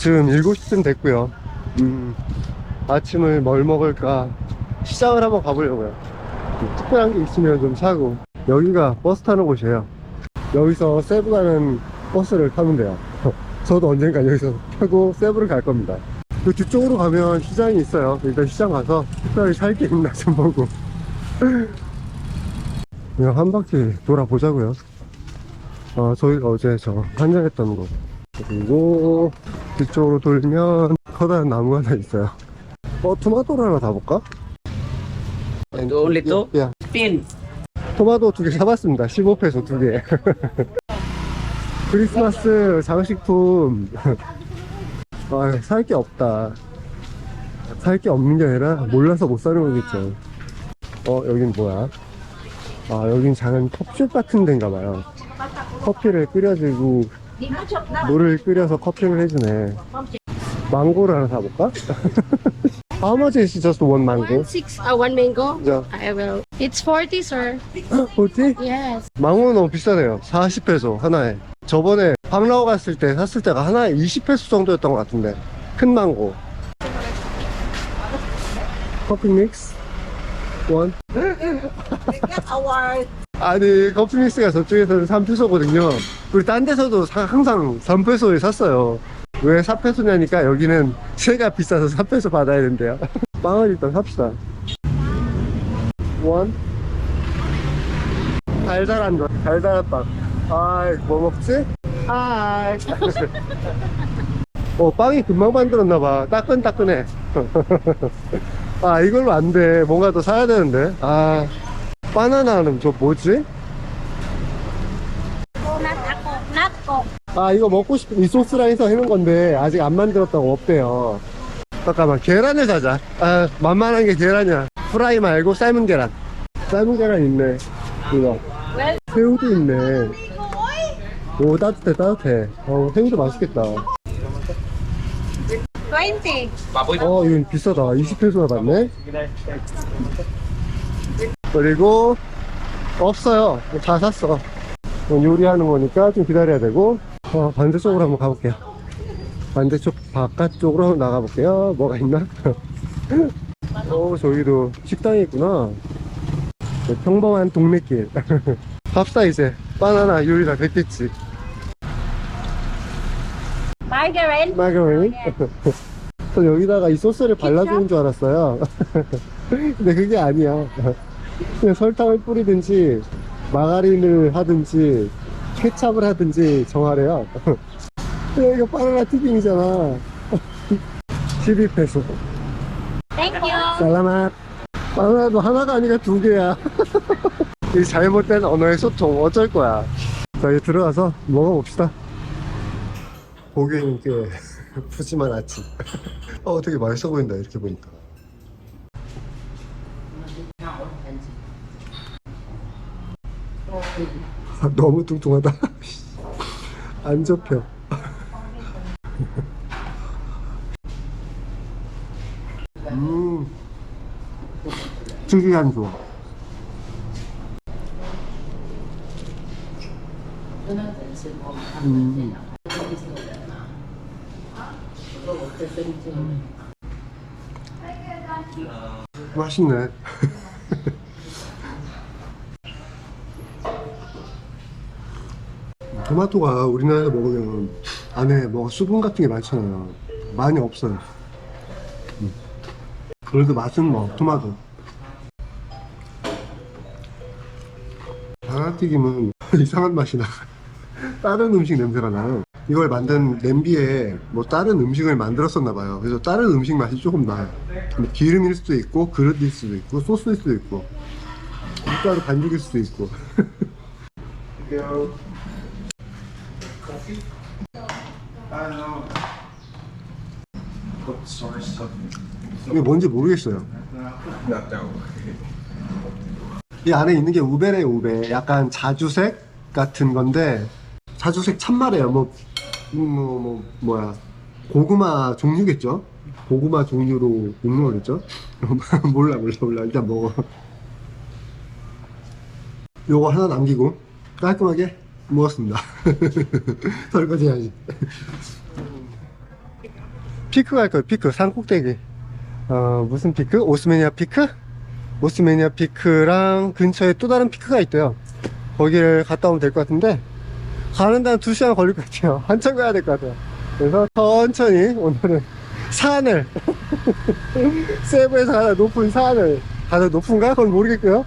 지금 7시쯤 됐고요. 음, 아침을 뭘 먹을까 시장을 한번 가보려고요. 음, 특별한 게 있으면 좀 사고. 여기가 버스 타는 곳이에요. 여기서 세부 가는 버스를 타면 돼요. 저도 언젠가 여기서 타고 세부를 갈 겁니다. 그 뒤쪽으로 가면 시장이 있어요. 일단 시장 가서 특별히 살 게 있나 좀 보고. 그냥 한 바퀴 돌아보자고요. 아 저희가 어제 저 한잔했던 곳. 그리고 뒤쪽으로 돌면 커다란 나무가 하나 있어요. 어 토마토를 하나 다 볼까? Only two? 야, Pin. 토마토 두 개 사봤습니다. 15페소 두 개. 크리스마스 장식품. 아, 살 게 없다. 살 게 없는 게 아니라 몰라서 못 사는 거겠죠. 어 여긴 뭐야? 아 여긴 작은 컵숍 같은 데인가 봐요. 커피를 끓여주고 물을 끓여서 커피를 해주네 망고를 하나 사볼까? How much is just one mango? One six, uh, one mango. Yeah. I will. It's 40, sir. 뭐지? Yes. 망고는 너무 비싸네요 40페소 하나에 저번에 방라오 갔을 때 샀을 때가 하나에 20페소 정도였던 것 같은데 큰 망고 커피 믹스 원? 아니 커피 믹스가 저쪽에서는 3페소거든요. 우리 딴 데서도 사- 항상 3페소에 샀어요. 왜 4페소냐니까 여기는 세가 비싸서 4페소 받아야 된대요. 빵을 일단 삽시다. 원? 달달한 거 달달한 빵. 아이 뭐 먹지? 아이. 어 빵이 금방 만들었나봐. 따끈따끈해 아 이걸로 안돼. 뭔가 더 사야 되는데. 아 바나나는 저 뭐지? 아 이거 먹고 싶은 이 소스랑 해서 해놓은 건데 아직 안 만들었다고 없대요. 잠깐만 계란을 사자. 아 만만한 게 계란이야. 프라이 말고 삶은 계란. 삶은 계란 있네 이거. 새우도 있네. 오 따뜻해 따뜻해. 어 새우도 맛있겠다 20. 어 이건 비싸다. 20페소나 받네? 그리고 없어요. 다 샀어. 요리하는 거니까 좀 기다려야 되고. 어, 반대쪽으로 한번 가볼게요. 반대쪽 바깥쪽으로 한번 나가볼게요. 뭐가 있나? 어 저기도 식당이 있구나. 네, 평범한 동네길. 갑시다 이제. 바나나 요리 다 됐겠지 Margarine. 마가린? 저 여기다가 이 소스를 발라주는 줄 알았어요. 근데 그게 아니야. 그냥 설탕을 뿌리든지 마가린을 하든지 케찹을 하든지 정하래요. 야, 이거 바나나 튀김이잖아. 12페소. Thank you. 살라맛 바나나도 하나가 아니라 두 개야. 이 잘못된 언어의 소통 어쩔 거야? 자 이제 들어가서 먹어봅시다 보기에는 꽤 푸짐한 아침. 어 되게 맛있어 보인다 이렇게 보니까. 아, 너무 뚱뚱하다. 안 접혀. 음 특이한 조합 음. 맛있네. 토마토가 우리나라에서 먹으면 안에 뭐 수분 같은 게 많잖아요. 많이 없어요. 음. 그래도 맛은 뭐 토마토. 바나튀김은 이상한 맛이 나. 다른 음식 냄새가 나요. 이걸 만든 냄비에 뭐 다른 음식을 만들었었나 봐요. 그래서 다른 음식 맛이 조금 나요. 뭐 기름일 수도 있고 그릇일 수도 있고 소스일 수도 있고 밀가루 반죽일 수도 있고. 이게 뭔지 모르겠어요. 이 안에 있는 게 우베래 우베 약간 자주색 같은 건데 자주색 참말이에요 뭐, 음, 뭐, 뭐 뭐야 고구마 종류겠죠 고구마 종류로 먹는 거겠죠 몰라 몰라 몰라 일단 먹어 요거 하나 남기고 깔끔하게 먹었습니다 설거지 해야지 피크 갈 거예요, 피크. 산 꼭대기. 어, 무슨 피크? 오스메니아 피크? 오스메니아 피크랑 근처에 또 다른 피크가 있대요. 거기를 갔다 오면 될 것 같은데, 가는 데한 2시간 걸릴 것 같아요. 한참 가야 될 것 같아요. 그래서 천천히 오늘은 산을, 세부에서 가장 높은 산을, 가장 높은가? 그건 모르겠고요.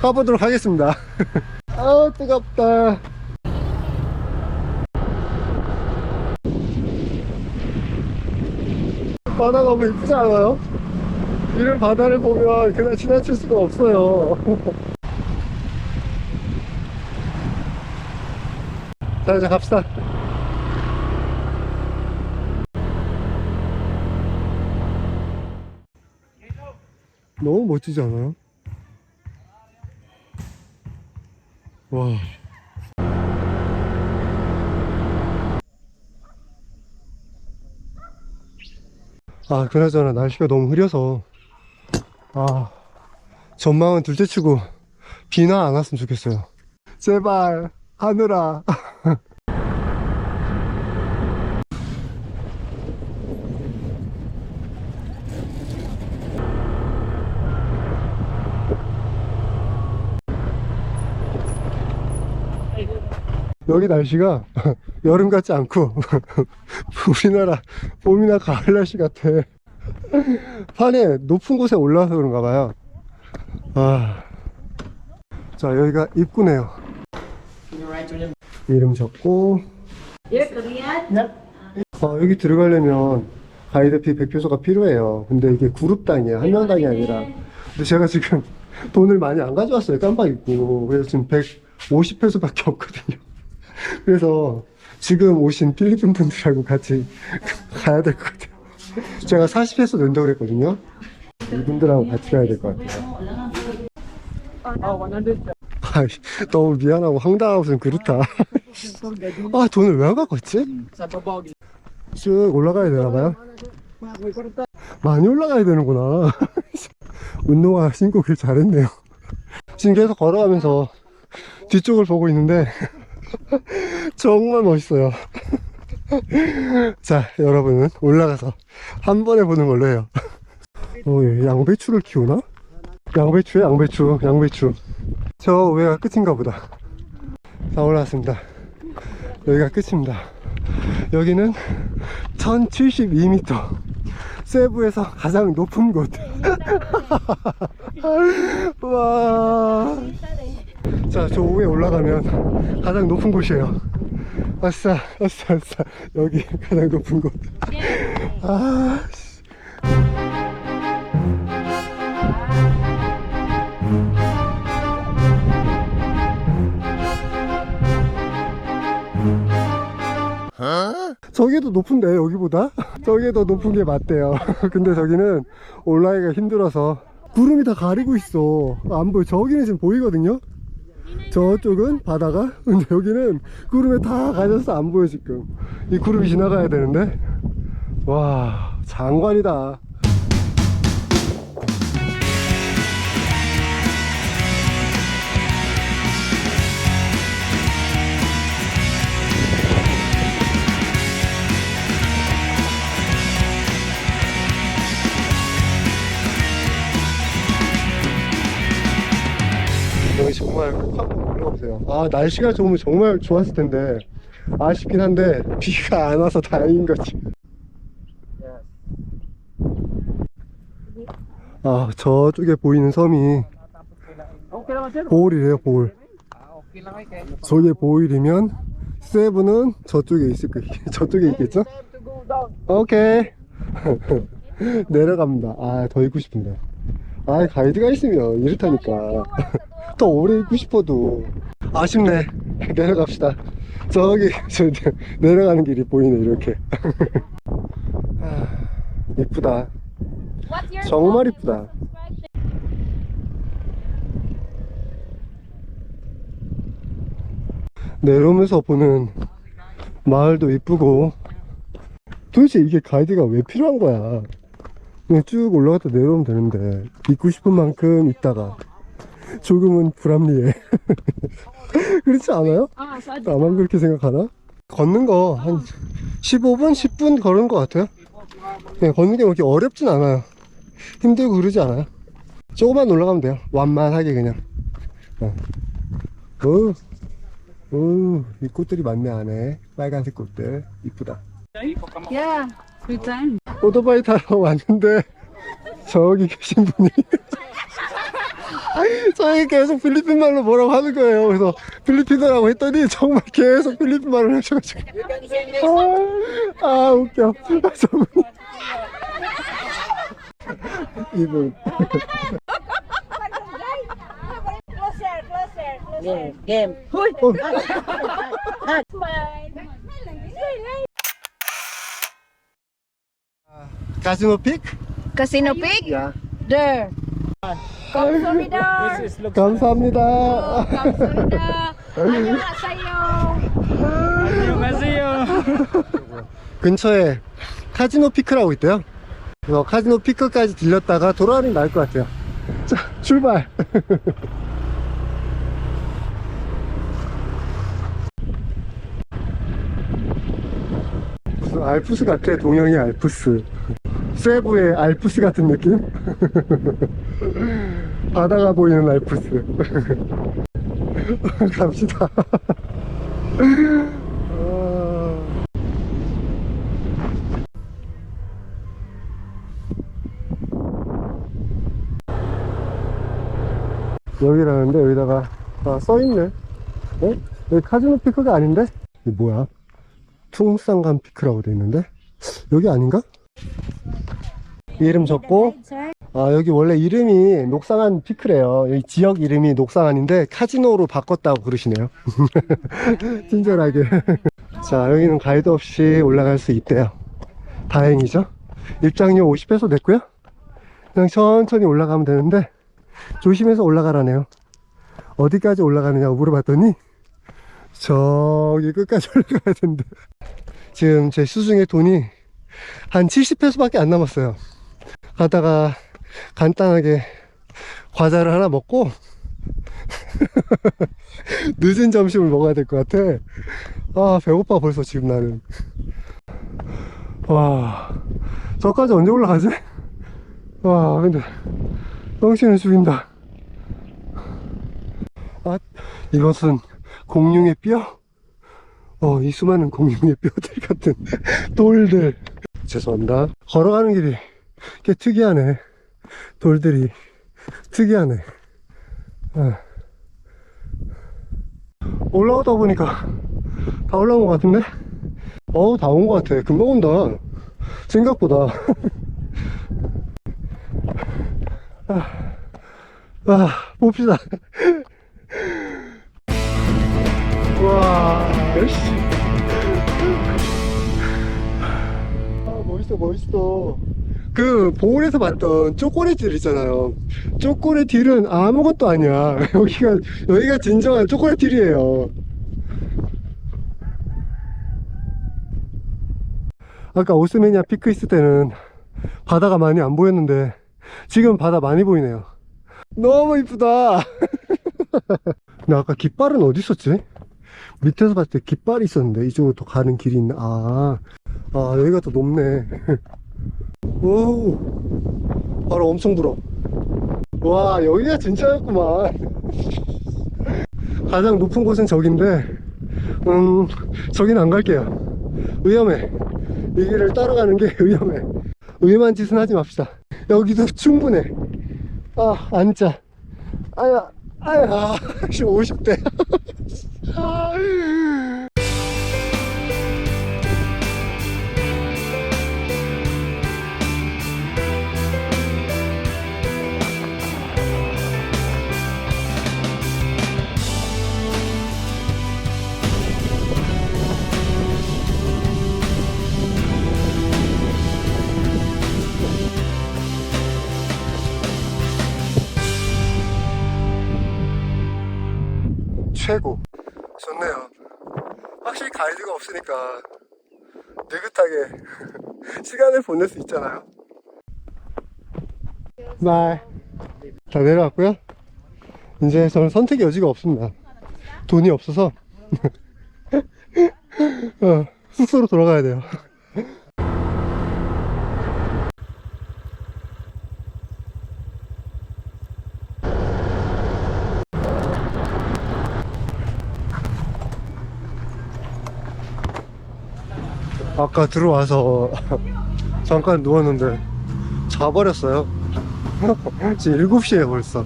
가보도록 하겠습니다. 아우, 뜨겁다. 바다 너무 이쁘지 않아요? 이런 바다를 보면 그냥 지나칠 수가 없어요. 자, 이제 갑시다. 너무 멋지지 않아요? 와. 아, 그나저나 날씨가 너무 흐려서, 아, 전망은 둘째 치고, 비나 안 왔으면 좋겠어요. 제발, 하늘아. 여기 날씨가 여름 같지 않고 우리나라 봄이나 가을 날씨 같아. 산에 높은 곳에 올라와서 그런가 봐요. 아. 자, 여기가 입구네요. 이름 적고. 어, 여기 들어가려면 가이드피 100표소가 필요해요. 근데 이게 그룹당이에요. 한 명당이 아니라. 근데 제가 지금 돈을 많이 안 가져왔어요. 깜빡 잊고. 그래서 지금 150페소밖에 없거든요. 그래서 지금 오신 필리핀 분들하고 같이 가야 될 것 같아요. 제가 40페소 낸다고 그랬거든요. 이분들하고 같이 가야 될 것 같아요. 아이, 너무 미안하고 황당하고 좀 그렇다. 아, 돈을 왜 안 갖고 왔지? 쭉 올라가야 되나봐요. 많이 올라가야 되는구나. 운동화 신고 길 잘했네요. 지금 계속 걸어가면서 뒤쪽을 보고 있는데 정말 멋있어요. 자, 여러분은 올라가서 한 번에 보는 걸로 해요. 어, 얘 양배추를 키우나? 양배추에 양배추, 양배추. 저 위가 끝인가 보다. 다 올라왔습니다. 여기가 끝입니다. 여기는 1072m. 세부에서 가장 높은 곳. 와. 자, 저 위에 올라가면 가장 높은 곳이에요. 아싸, 아싸, 아싸. 여기 가장 높은 곳. 아, 씨. 저기도 높은데 여기보다? 저기 더 높은 게 맞대요 근데 저기는 올라가기가 힘들어서 구름이 다 가리고 있어 안 보여 저기는 지금 보이거든요 저쪽은 바다가 근데 여기는 구름에 다 가려서 안 보여 지금. 이 구름이 지나가야 되는데? 와 장관이다 여기 정말 꼭 한번 올라가 보세요. 아 날씨가 좋으면 정말 좋았을 텐데 아쉽긴 한데 비가 안 와서 다행인 거지. 아 저쪽에 보이는 섬이 보울이래요 보울. 저게 보울이면 세븐은 저쪽에 있을 거 저쪽에 있겠죠? 오케이 내려갑니다. 아 더 있고 싶은데. 아 가이드가 있으면 이렇다니까 더 오래 있고 싶어도 아쉽네. 내려갑시다. 저기 저 내려가는 길이 보이네 이렇게. 아, 이쁘다. 정말 이쁘다. 내려오면서 보는 마을도 이쁘고. 도대체 이게 가이드가 왜 필요한 거야? 그냥 쭉 올라갔다 내려오면 되는데 있고 싶은 만큼 있다가 조금은 불합리해 그렇지 않아요? 나만 그렇게 생각하나? 걷는 거 한 15분? 10분 걸은 것 같아요 네, 걷는 게 그렇게 어렵진 않아요. 힘들고 그러지 않아요. 조금만 올라가면 돼요. 완만하게 그냥. 어. 오, 오, 이 꽃들이 많네 안에. 빨간색 꽃들. 이쁘다. Yeah, good time. 오토바이 타러 왔는데 저기 계신 분이 저희 계속 필리핀 말로 뭐라고 하는 거예요. 그래서 필리핀어라고 했더니 정말 계속 필리핀 말을 하셔가지고 아, 아 웃겨. 저분이 이분. Game. 어. 가지노 픽? Casino There. 감사합니다. 감사합니다. 감사합니다. 안녕하세요. 근처에 카지노 피크라고 있대요. 그래서 카지노 피크까지 들렸다가 돌아오는 게 나을 것 같아요. 자, 출발! 무슨 알프스 같아, 동영이 알프스. 세부의 알프스 같은 느낌? 바다가 보이는 알프스. 갑시다. 아. 여기라는데 여기다가 아, 써있네 어? 여기 카지노 피크가 아닌데? 이게 뭐야? 퉁쌍간 피크라고 돼 있는데? 여기 아닌가? 이름 적고 아 여기 원래 이름이 녹상한 피크래요 여기 지역 이름이 녹상한인데 카지노로 바꿨다고 그러시네요 친절하게 자 여기는 가이드 없이 올라갈 수 있대요 다행이죠 입장료 50페소 냈고요 그냥 천천히 올라가면 되는데 조심해서 올라가라네요. 어디까지 올라가느냐고 물어봤더니 저기 끝까지 올라가야 된대. 지금 제 수중에 돈이 한 70페소밖에 안 남았어요. 가다가 간단하게 과자를 하나 먹고 늦은 점심을 먹어야 될 것 같아. 아 배고파 벌써 지금 나는. 와 저까지 언제 올라가지? 와 근데 덩치는 죽인다. 아, 이것은 공룡의 뼈? 어, 이 수많은 공룡의 뼈들 같은 돌들. 죄송합니다. 걸어가는 길이 꽤 특이하네. 돌들이 특이하네. 아. 올라오다 보니까 다 올라온 것 같은데? 어우, 다 온 것 같아. 금방 온다. 생각보다. 아, 봅시다. 와, 씨. 아, 멋있어, 멋있어. 그, 보울에서 봤던 초콜릿들 있잖아요. 초콜릿 힐은 아무것도 아니야. 여기가, 여기가 진정한 초콜릿 힐이에요. 아까 오스메니아 피크 있을 때는 바다가 많이 안 보였는데, 지금 바다 많이 보이네요. 너무 이쁘다. 근데 아까 깃발은 어디 있었지? 밑에서 봤을 때 깃발이 있었는데 이쪽으로 더 가는 길이 있나? 아, 아 여기가 더 높네. 오, 바로 엄청 불어. 와 여기가 진짜였구만. 가장 높은 곳은 저긴데, 음, 저긴 안 갈게요. 위험해. 이 길을 따라가는 게 위험해. 위험한 짓은 하지 맙시다. 여기도 충분해. 아, 앉자. 아야, 아야, 50대. 없으니까 느긋하게 시간을 보낼 수 있잖아요. 바이. 다 내려왔고요. 이제 저는 선택의 여지가 없습니다. 돈이 없어서 어, 숙소로 돌아가야 돼요. 아까 들어와서 잠깐 누웠는데 자버렸어요. 지금 7시에 벌써.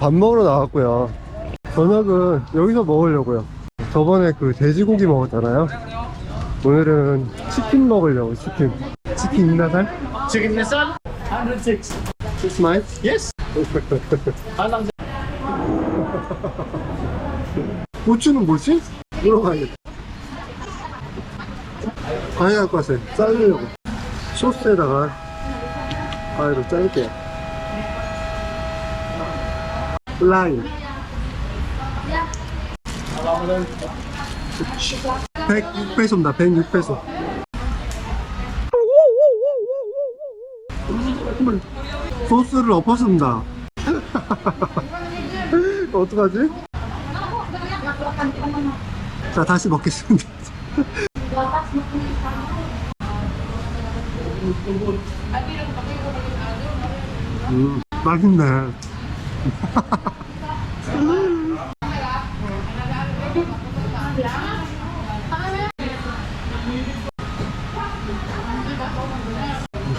밥 먹으러 나왔고요. 저녁은 여기서 먹으려고요. 저번에 그 돼지고기 먹었잖아요. 오늘은 치킨 먹으려고, 치킨. 치킨 있나살? Chicken Nissan? 106. It's mine? Yes. 고추는 뭐지? 물어봐야겠다. 방해할 것 같아요. 자르려고. 소스에다가, 아, 이거 자를게요. 라임. 106페소입니다, 106페소. 소스를 엎었습니다. 어떡하지? 자, 다시 먹겠습니다. 음, 맛있네.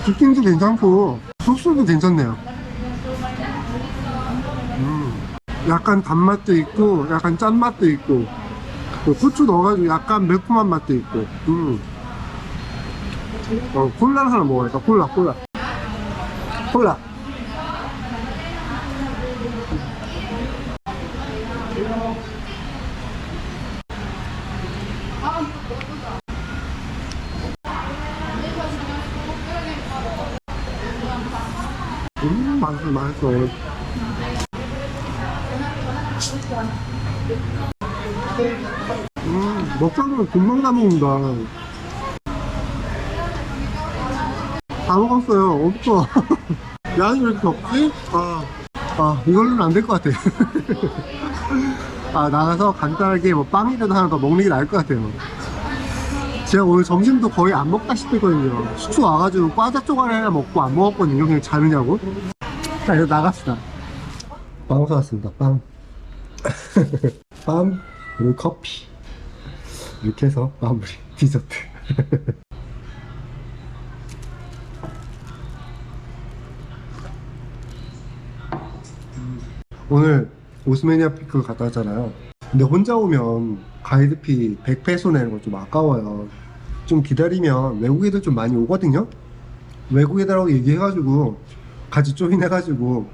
치킨도 괜찮고, 소스도 괜찮네요. 음, 약간 단맛도 있고, 약간 짠맛도 있고, 그 후추 넣어가지고 약간 매콤한 맛도 있고, 음. 어, 콜라를 하나 먹어야겠다. 콜라, 콜라. 콜라. 음, 맛있어, 맛있어. 음, 먹자면 금방 다 먹는다. 다 먹었어요. 없어. 양이 왜 이렇게 없지? 아, 아, 이걸로는 안 될 것 같아. 아, 나가서 간단하게 뭐 빵이라도 하나 더 먹는 게 나을 것 같아요. 제가 오늘 점심도 거의 안 먹다시피 했거든요. 수초 와가지고 과자 쪼가리 하나 먹고 안 먹었거든요. 그냥 자느냐고. 자, 이제 나갑시다. 빵 사왔습니다, 빵. 빵, 그리고 커피. 이렇게 해서 마무리. 디저트. 오늘 오스메니아 피크 갔다 왔잖아요. 근데 혼자 오면 가이드피 100페소 내는 거좀 아까워요. 좀 기다리면 외국 애들 좀 많이 오거든요. 외국 애들하고 얘기해가지고 같이 조인해가지고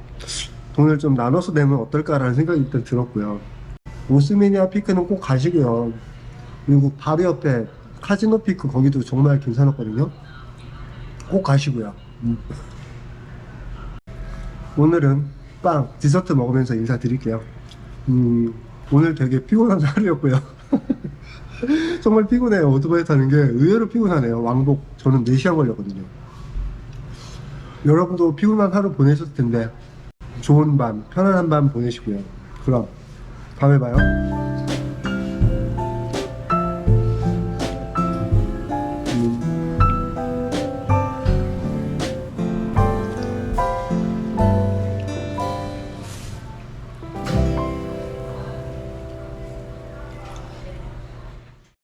돈을 좀 나눠서 내면 어떨까라는 생각이 일단 들었고요. 오스메니아 피크는 꼭 가시고요. 그리고 바로 옆에 카지노 피크 거기도 정말 괜찮았거든요. 꼭 가시고요. 음. 오늘은 빵, 디저트 먹으면서 인사드릴게요. 음, 오늘 되게 피곤한 하루였고요. 정말 피곤해요. 오토바이 타는 게 의외로 피곤하네요. 왕복 저는 4시간 걸렸거든요. 여러분도 피곤한 하루 보내셨을 텐데 좋은 밤, 편안한 밤 보내시고요. 그럼 다음에 봐요.